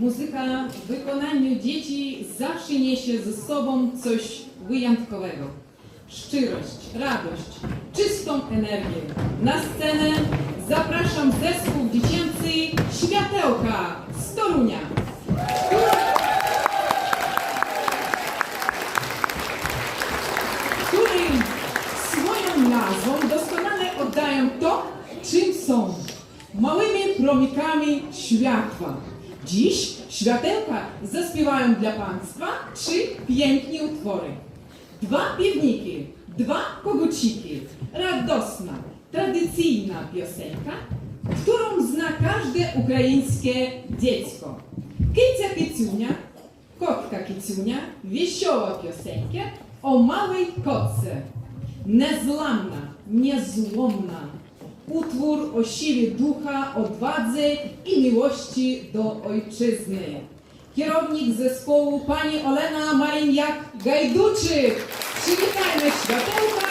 Muzyka w wykonaniu dzieci zawsze niesie ze sobą coś wyjątkowego. Szczerość, radość, czystą energię. Na scenę zapraszam zespół dziecięcy Światełka z Torunia. którym swoją nazwą doskonale oddają to, czym są. Małymi promikami światła. Dziś światełka zaśpiewają dla Państwa trzy piękne utwory. Dwa piewniki, dwa koguciki, radosna, tradycyjna piosenka, którą zna każde ukraińskie dziecko. Kicia Kiciunia, kotka Kiciunia, wiesioła piosenka o małej kotce. Niezłomna, niezłomna, Utwór o sile ducha, odwadze i miłości do ojczyzny. Kierownik zespołu pani Olena Mariniak-Gajduczyk. Przywitajmy światełka.